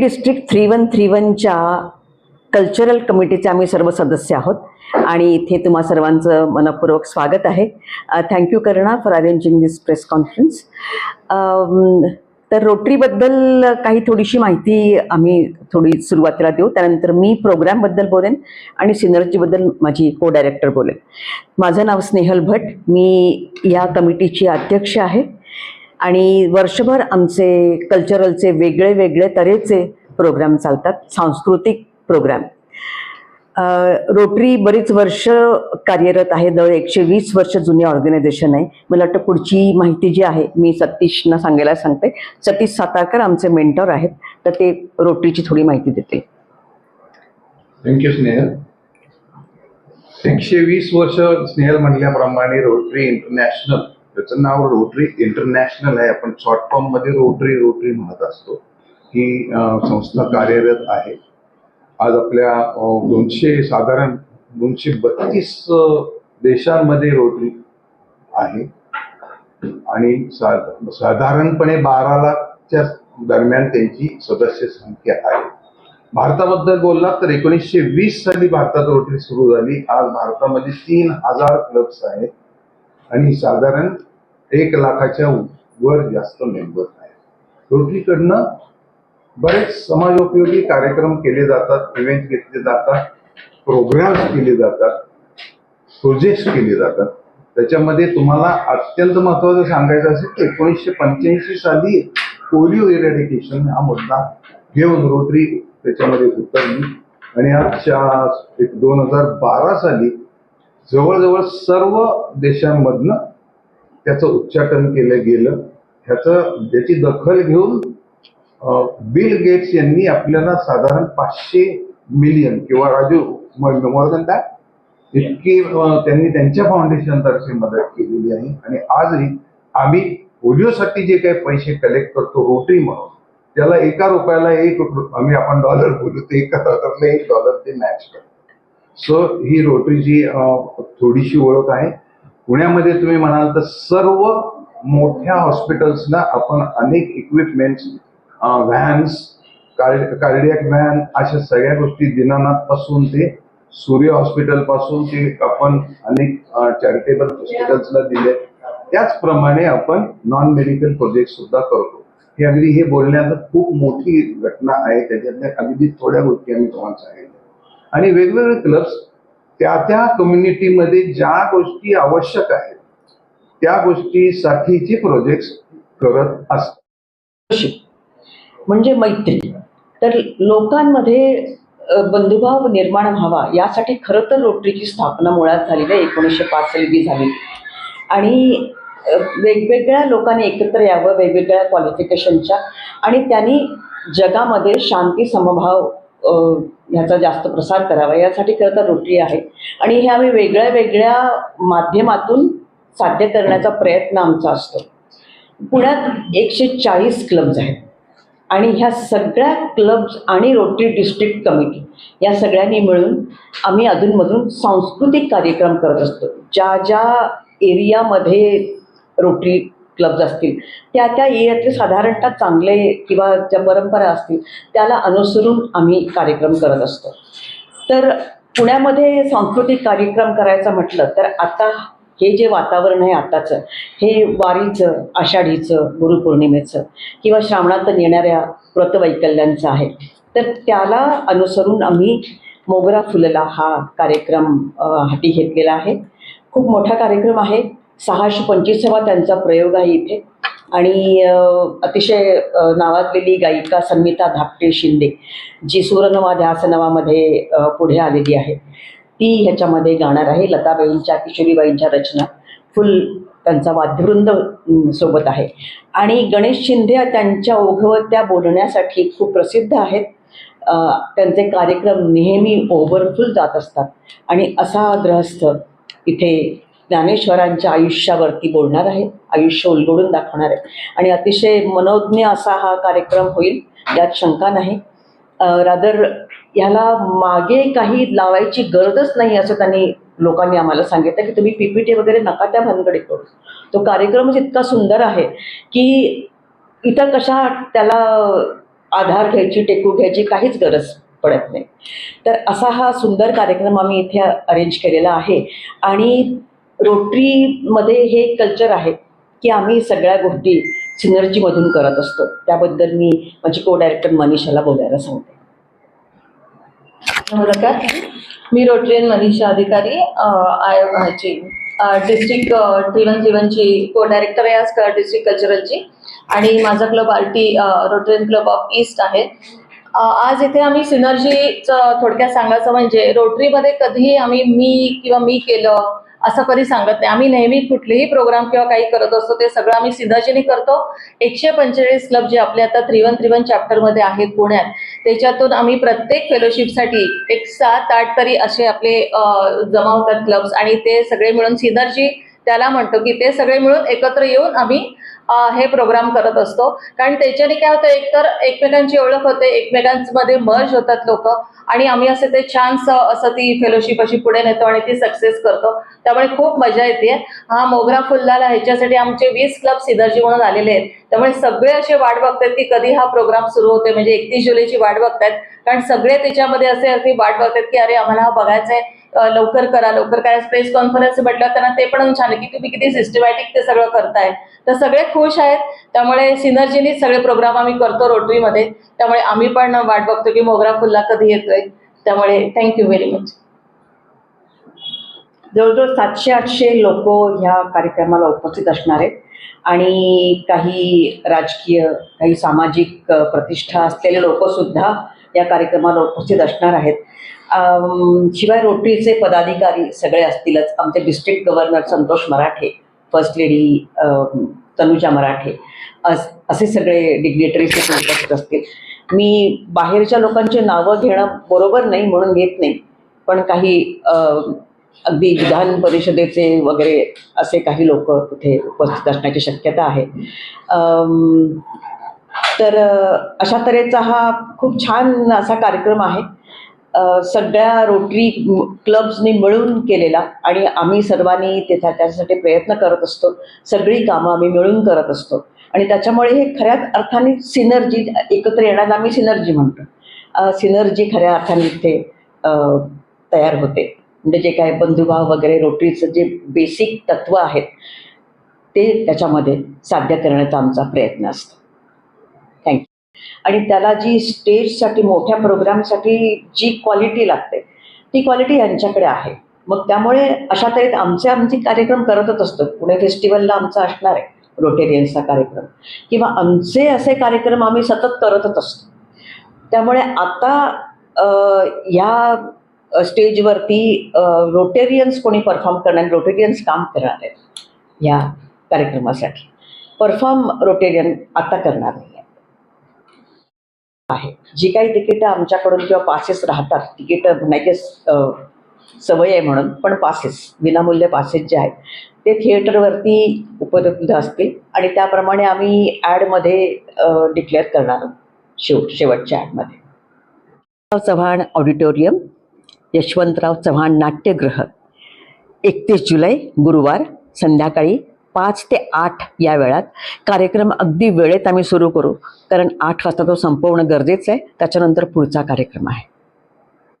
District three one three वनच्या cultural कमिटीचे आम्ही सर्व सदस्य आहोत. आणि इथे तुम्हा सर्वांचं मनपूर्वक स्वागत आहे. थँक्यू करणा for arranging this press conference तर रोटरीबद्दल काही थोडीशी माहिती आम्ही थोडी सुरुवातीला देऊ. त्यानंतर मी प्रोग्रामबद्दल बोलेन आणि सिनर्जीबद्दल माझी को डायरेक्टर बोलेन. माझं नाव स्नेहल भट. मी या कमिटीची अध्यक्ष आहे. आणि वर्षभर आमचे कल्चरलचे वेगळे वेगळे तऱ्हेचे प्रोग्राम चालतात सांस्कृतिक प्रोग्राम. रोटरी बरीच वर्ष कार्यरत आहे जवळ एकशे वीस वर्ष जुनी ऑर्गनायझेशन आहे. मला वाटतं पुढची माहिती जी आहे मी सतीशना सांगायला सांगते. सतीश सातारकर आमचे मेंटर आहेत तर ते रोटरीची थोडी माहिती देते थँक्यू स्नेहल एकशे वीस वर्ष स्नेहल म्हटल्याप्रमाणे रोटरी इंटरनॅशनल त्याचं नाव रोटरी इंटरनॅशनल आहे. आपण शॉर्ट फॉर्ममध्ये रोटरी रोटरी म्हणत असतो. ही संस्था कार्यरत आहे. आज आपल्या दोनशे साधारण दोनशे बत्तीस देशांमध्ये रोटरी आहे. आणि साधारणपणे बारा लाखच्या दरम्यान त्यांची सदस्य संख्या आहे. भारताबद्दल बोललात तर एकोणीसशे वीस साली भारतात रोटरी सुरू झाली. आज भारतामध्ये तीन हजार क्लब्स आहेत. आणि साधारण एक लाखाच्या वर जास्त मेंबर्स आहेत. रोटरीकडनं बरेच समाजोपयोगी कार्यक्रम केले जातात इव्हेंट घेतले जातात प्रोग्राम्स केले जातात प्रोजेक्ट केले जातात. त्याच्यामध्ये तुम्हाला अत्यंत महत्वाचं सांगायचं असेल तर एकोणीसशे पंच्याऐंशी साली पोलिओ इरेडिकेशन हा मुद्दा घेऊन रोटरी त्याच्यामध्ये उतरली. आणि आजच्या एक दोन हजार बारा साली जवळजवळ सर्व देशांमधनं त्याचं उच्चाटन केलं गेलं. ह्याचं त्याची दखल घेऊन बिल गेट्स यांनी आपल्याला साधारण पाचशे मिलियन किंवा राजू मोर दॅन दॅट इतकी त्यांनी त्यांच्या फाउंडेशन तर्फे मदत केलेली आहे. आणि आजही आम्ही पोलिओसाठी जे काही पैसे कलेक्ट करतो रोटरी म्हणून त्याला एका रुपयाला एक रु- आम्ही आपण डॉलर बोलू ते एका डॉलरला एक डॉलर ते मॅच करतो. सो ही रोटरीची थोडीशी ओळख आहे. पुण्यामध्ये तुम्ही म्हणाल तर सर्व मोठ्या हॉस्पिटल्सना आपण अनेक इक्विपमेंट्स व्हॅन्स कार्डियक व्हॅन अशा सगळ्या गोष्टी दिनानाथपासून ते सूर्य हॉस्पिटलपासून ते आपण अनेक चॅरिटेबल हॉस्पिटल्सला दिले. त्याचप्रमाणे आपण नॉन मेडिकल प्रोजेक्ट सुद्धा करतो. हे अगदी हे बोलण्याचं खूप मोठी घटना आहे. त्याच्यातल्या अगदी थोड्या गोष्टी आम्ही तुम्हाला सांगितल्या. आणि वेगवेगळे क्लब्स त्या त्या कम्युनिटीमध्ये ज्या गोष्टी आवश्यक आहेत त्या गोष्टीसाठीचे प्रोजेक्ट करत असतात. म्हणजे मैत्री. तर लोकांमध्ये बंधुभाव निर्माण व्हावा यासाठी खरं तर रोटरीची स्थापना मुळात झालेली आहे एकोणीसशे पाच साली झाली. आणि वेगवेगळ्या लोकांनी एकत्र यावं वेगवेगळ्या क्वालिफिकेशनच्या आणि त्यांनी जगामध्ये शांती समभाव ह्याचा जास्त प्रसार करावा. यासाठी खरं तर रोटरी आहे. आणि हे आम्ही वेगळ्या वेगळ्या माध्यमातून साध्य करण्याचा प्रयत्न आमचा असतो. पुण्यात एकशे चाळीस क्लब्ज आहेत. आणि ह्या सगळ्या क्लब्ज आणि रोटरी डिस्ट्रिक्ट कमिटी या सगळ्यांनी मिळून आम्ही अधूनमधून सांस्कृतिक कार्यक्रम करत असतो. ज्या ज्या एरियामध्ये रोटरी क्लब्ज असतील त्या त्या एरियातले साधारणतः चांगले किंवा ज्या परंपरा असतील त्याला अनुसरून आम्ही कार्यक्रम करत असतो. तर पुण्यामध्ये सांस्कृतिक कार्यक्रम करायचं म्हटलं तर आता हे जे वातावरण आहे आताचं हे वारीचं आषाढीचं गुरुपौर्णिमेचं किंवा श्रावणात येणाऱ्या व्रतवैकल्यांचं आहे तर त्याला अनुसरून आम्ही मोगरा फुलला हा कार्यक्रम हाती घेतलेला आहे. खूप मोठा कार्यक्रम आहे. सहाशे पंचवीसावा त्यांचा प्रयोग आहे इथे. आणि अतिशय नावाजलेली गायिका संमिता धापटे शिंदे जी सुरनवा ध्यासनवामध्ये पुढे आलेली आहे. ती ह्याच्यामध्ये गाणार आहे. लताबाईंच्या किशोरीबाईंच्या रचना. फुल त्यांचा वाद्यवृंद सोबत आहे. आणि गणेश शिंदे त्यांच्या ओघवत्या बोलण्यासाठी खूप प्रसिद्ध आहेत. त्यांचे कार्यक्रम नेहमी ओव्हरफुल जात असतात. आणि असा ग्रहस्थ इथे ज्ञानेश्वरांच्या आयुष्यावरती बोलणार आहे. आयुष्य उलगडून दाखवणार आहे. आणि अतिशय मनोज्ञ असा हा कार्यक्रम होईल यात शंका नाही. रादर ह्याला मागे काही लावायची गरजच नाही असं त्यांनी लोकांनी आम्हाला सांगितलं की तुम्ही पीपीटी वगैरे नका त्या भानगडीत करू तो कार्यक्रमच इतका सुंदर आहे की इतर कशा त्याला आधार घ्यायची टेकू घ्यायची काहीच गरज पडत नाही. तर असा हा सुंदर कार्यक्रम आम्ही इथे अरेंज केलेला आहे. आणि रोटरीमध्ये हे कल्चर आहे की आम्ही सगळ्या गोष्टी सिनर्जीमधून करत असतो. त्याबद्दल मी माझी को डायरेक्टर मनीषाला बोलायला सांगते. नमस्कार. मी रोटरीयन मनीषा अधिकारी आय ह्याची डिस्ट्रिक्ट ट्रिवन जीवनची को डायरेक्टर आहे आज डिस्ट्रिक्ट कल्चरलची आणि माझा club R T club of east आहे. आज इथे आम्ही सिनर्जीचं थोडक्यात सांगायचं म्हणजे रोटरीमध्ये कधीही आम्ही मी किंवा मी केलं असं कधी सांगत नाही. आम्ही नेहमी कुठलेही प्रोग्राम किंवा काही करत असतो ते सगळं आम्ही सिधाजीने करतो. एकशे पंचेचाळीस क्लब जे आपले आता त्रिवन त्रिवन चॅप्टरमध्ये आहेत पुण्यात त्याच्यातून आम्ही प्रत्येक फेलोशिपसाठी एक सात आठ तरी असे आपले जमा होतात क्लब्स आणि ते सगळे मिळून सिधाजी त्याला म्हणतो की ते सगळे मिळून एकत्र येऊन आम्ही हे प्रोग्राम करत असतो. कारण त्याच्याने काय होतं एकतर एकमेकांची ओळख होते एकमेकांमध्ये मर्ज होतात लोक आणि आम्ही असं ते छानसं असं ती फेलोशिप अशी पुढे नेतो आणि ती सक्सेस करतो. त्यामुळे खूप मजा येते. हा मोगरा फुललाला ह्याच्यासाठी आमचे वीस क्लब सिनर्जी म्हणून आलेले आहेत. त्यामुळे सगळे असे वाट बघतात की कधी हा प्रोग्राम सुरू होते म्हणजे एकतीस जुलैची वाट बघतायत. कारण सगळे त्याच्यामध्ये असे वाट बघतात की अरे आम्हाला हा बघायचा आहे लवकर करा लवकर करा. प्रेस कॉन्फरन्स म्हटलं त्यांना ते पण छान आहे की तुम्ही किती सिस्टमॅटिक ते सगळं करताय. तर सगळे खुश आहेत. त्यामुळे सिनर्जीनीच सगळे प्रोग्राम आम्ही करतो रोटरीमध्ये. त्यामुळे आम्ही पण वाट बघतो की मोगरा फुल्ला कधी येतोय. त्यामुळे थँक्यू व्हेरी मच जवळजवळ सातशे आठशे लोक ह्या कार्यक्रमाला उपस्थित असणार आहेत. आणि काही राजकीय काही सामाजिक प्रतिष्ठा असलेले लोकसुद्धा या कार्यक्रमाला उपस्थित असणार आहेत. शिवाय रोटरीचे पदाधिकारी सगळे असतीलच. आमचे district governor Santosh Marathe first lady Tanuja Marathe अस असे सगळे डिग्नेटरीज उपस्थित असतील. मी बाहेरच्या लोकांची नावं घेणं बरोबर नाही म्हणून घेत नाही. पण काही अगदी विधान परिषदेचे वगैरे असे काही लोक तिथे उपस्थित असण्याची शक्यता आहे. तर अशा तऱ्हेचा हा खूप छान असा कार्यक्रम आहे. सगळ्या रोटरी क्लब्सनी मिळून केलेला आणि आम्ही सर्वांनी त्याच्या त्याच्यासाठी प्रयत्न करत असतो. सगळी कामं आम्ही मिळून करत असतो. आणि त्याच्यामुळे हे खऱ्याच अर्थाने सिनर्जी एकत्र येण्याला आम्ही सिनर्जी म्हणतो. सिनर्जी खऱ्या अर्थाने इथे तयार होते. म्हणजे जे काय बंधुभाव वगैरे रोटरीचं जे बेसिक तत्व आहेत ते त्याच्यामध्ये साध्य करण्याचा आमचा प्रयत्न असतो. आणि त्याला जी स्टेजसाठी मोठ्या प्रोग्रामसाठी जी क्वालिटी लागते ती क्वालिटी यांच्याकडे आहे. मग त्यामुळे अशा तऱ्हेत आमचे आमचे कार्यक्रम करतच असतो. पुणे फेस्टिवलला आमचा असणार आहे रोटेरियन्सचा कार्यक्रम. किंवा आमचे असे कार्यक्रम आम्ही सतत करतच असतो. त्यामुळे आता ह्या या स्टेजवरती रोटेरियन्स कोणी परफॉर्म करणार रोटेरियन्स काम करणार आहेत या कार्यक्रमासाठी. परफॉर्म रोटेरियन आता करणार नाही. आहे. जी काही तिकीटं आमच्याकडून किंवा पासेस राहतात तिकीट म्हणायचे सवय आहे म्हणून पण पासेस विनामूल्य पासेस जे आहेत ते थिएटरवरती उपलब्ध असतील आणि त्याप्रमाणे आम्ही ॲडमध्ये डिक्लेअर करणार आहोत शेव शेवटच्या ॲडमध्ये. चव्हाण ऑडिटोरियम यशवंतराव चव्हाण नाट्यगृह एकतीस जुलै गुरुवार संध्याकाळी पाच ते आठ या वेळात कार्यक्रम अगदी वेळेत आम्ही सुरू करू. कारण आठ वाजता तो संपवणं गरजेचं आहे. त्याच्यानंतर पुढचा कार्यक्रम आहे.